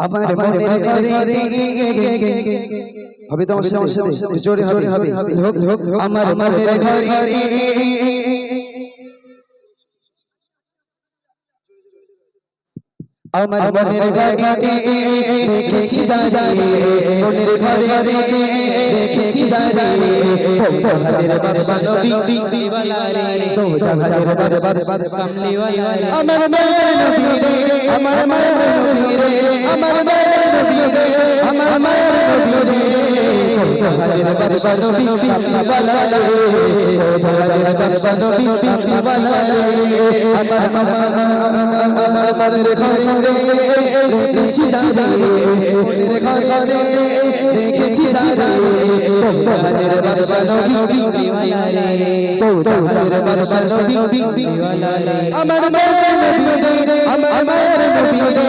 আমার মনের হবে তোমার সাথে জোরে হবে আমার মনের আমার মনের ঘরে রেখেছি জানি মনের ঘরে দেখেছি জানি তো জাহানের বাদশাহ তো জাহানের বারবার আমার মনের নবী রে আমার মনের নবী রে আমার মনের নবী রে আমার মনের নবী রে জাহানের বাদশাহ নবী আপনি বালা রে জাহানের বাদশাহ নবী আপনি বালা রে, আমার আমার মনের ঘরে রেখেছি জানি মনের ঘরে রেখেছি জানি তো জাহানের বাদশাহ নবী আমার আমার আমার আমার নবী রে।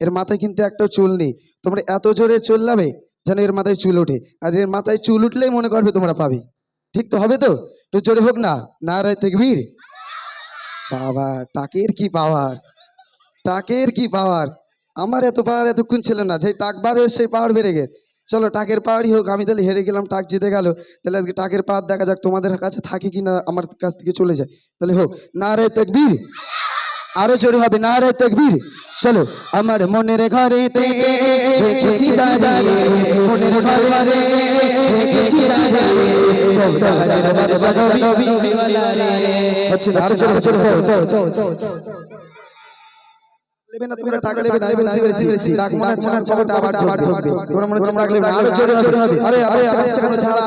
এর মাথায় কিন্তু একটা চুল নেই তোমরা এত জোরে চল লাবে যেন এর মাথায় চুল উঠে আর এর মাথায় চুল উঠলেই মনে করবে তোমরা পাবে ঠিক তো হবে তো? একটু জোরে হোক না না রায় থেকে বাবা টাকের কি পাওয়ার টাকের কি পাওয়ার? আমার এত পাওয়ার এতক্ষণ ছিল না যে টাক বার হয়ে সেই পাওয়ার বেড়ে গেছে চলো টাকের পাওয়ারই হোক আমি তাহলে হেরে গেলাম টাক জিতে গেল তাহলে আজকে টাকের পাওয়ার দেখা যাক তোমাদের কাছে থাকে কি না আমার কাছ থেকে চলে যায় তাহলে হোক না রে তকবীর আরও জোরে হবে না রে তকবীর চলো আমার মনের ঘরে মনের ঘরে চলো চলো চলো চলো লেবে না তোমরা টাকা লেবে না লেবে না মনে হচ্ছে না আবার আবার তোমরা মনে টাক আরও জোরে জোরে হবে আরে আরে আচ্ছা আচ্ছা ছাড়া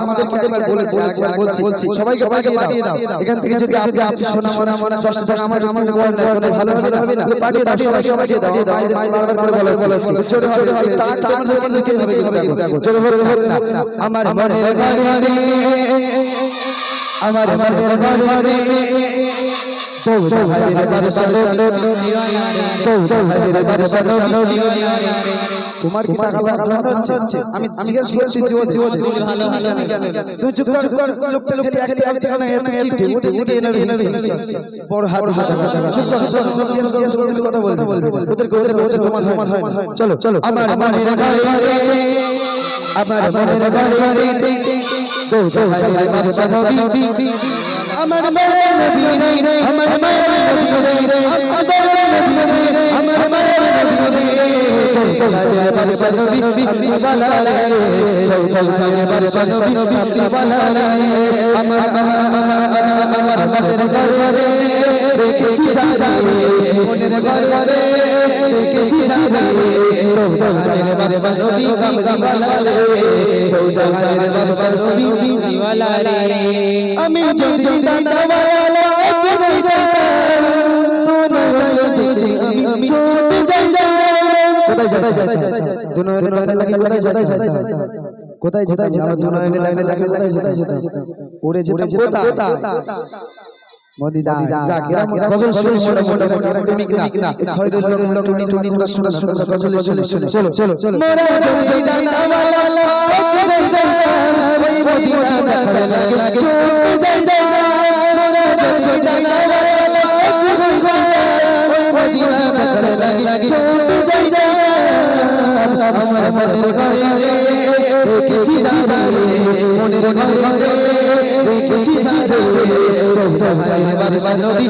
আমরা একবার বলেছি একবার বলছি বলছি সবাইকে পাঠিয়ে দাও এখান থেকে যদি আপনি আপনি শোনা মনে মনে 10 টা আমার আমার উপর না কোনো ভালো হবে না পাঠিয়ে দাও সবাই সবাইকে দাও মাইদের মাইদের করে বলেছি জোরে হবে হবে টাক আমাদের মধ্যে হবে হবে জোরে হবে হবে না আমার মনের ঘরে আমার মনের ঘরে তো জাহানের বাদশাহ তো জাহানের বাদশাহ তোমার কি টাকা লাগা হচ্ছে আমি জিজ্ঞেস করছি ভালো ভালো তুই চুপ কর চুপ কর লোকটা খালি একটা একটা না এত কি বড় হাত হাত চুপ কর চুপ কর জিজ্ঞেস কথা বলতে বলবে ওদের ওদের তোমার তোমার হয় চলো চলো আমার মনের ঘরে আমার মনের ঘরে তো জাহানের বাদশাহ নবী আমার মায়ের নবী রে আমার মায়ের নবী জাহানের বাদশাহ নবী আপনি বালা রে আমার আমার আমার মনের ঘরে রেখেছি জানি মনের ঘরে রেখেছি জানি তো জাহানের বাদশাহ নবী আপনি বালা রে জাহানের বাদশাহ নবী আমি যদি ডানাওয়ালা কোথায়? দুনিয়ায় লাগলে লাগলে কোথায় যাইতাম? কোথায় যেতাম আমার দুনিয়ায় লাগলে লাগলে কোথায় যেতাম উড়ে যেতাম কোথা মদিনা যা গ্রাম গজল শুনে শুনে শুনে গ্রাম প্রেমিক না খয়রুল লোক টুনি টুনি টুনি শুনে শুনে গজল শুনে শুনে চলো চলো চলো মোরা যদি ডানাওয়ালা আমার মনের ঘরে রেখেছি জানি মনের ঘরে রেখেছি জানি জাহানের বাদশাহ নবী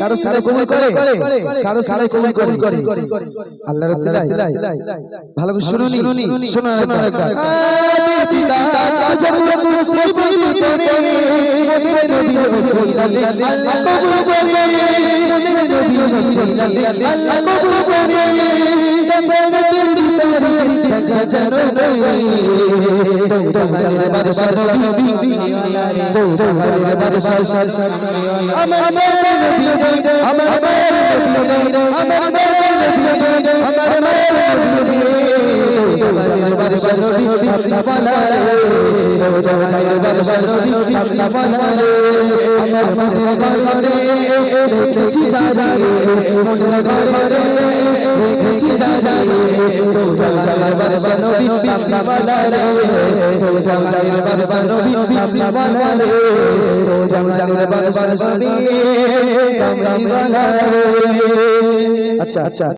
কারও সিলাই কবুল করে কারও সিলাই কবুল করে আল্লাহর সিলাই। ভালো করে শুনুনি শোনো শোনো ওসিলাতে। আল্লাহ কবুল করে আল্লাহ কবুল করে সম্মানের তোমাদের বাদশাহ নবী তো তোমাদের বাদশাহ আমার আমার নবী আমার আমার নবী আমার আমার নবী আমার বাদশাহ নবী আচ্ছা আচ্ছা।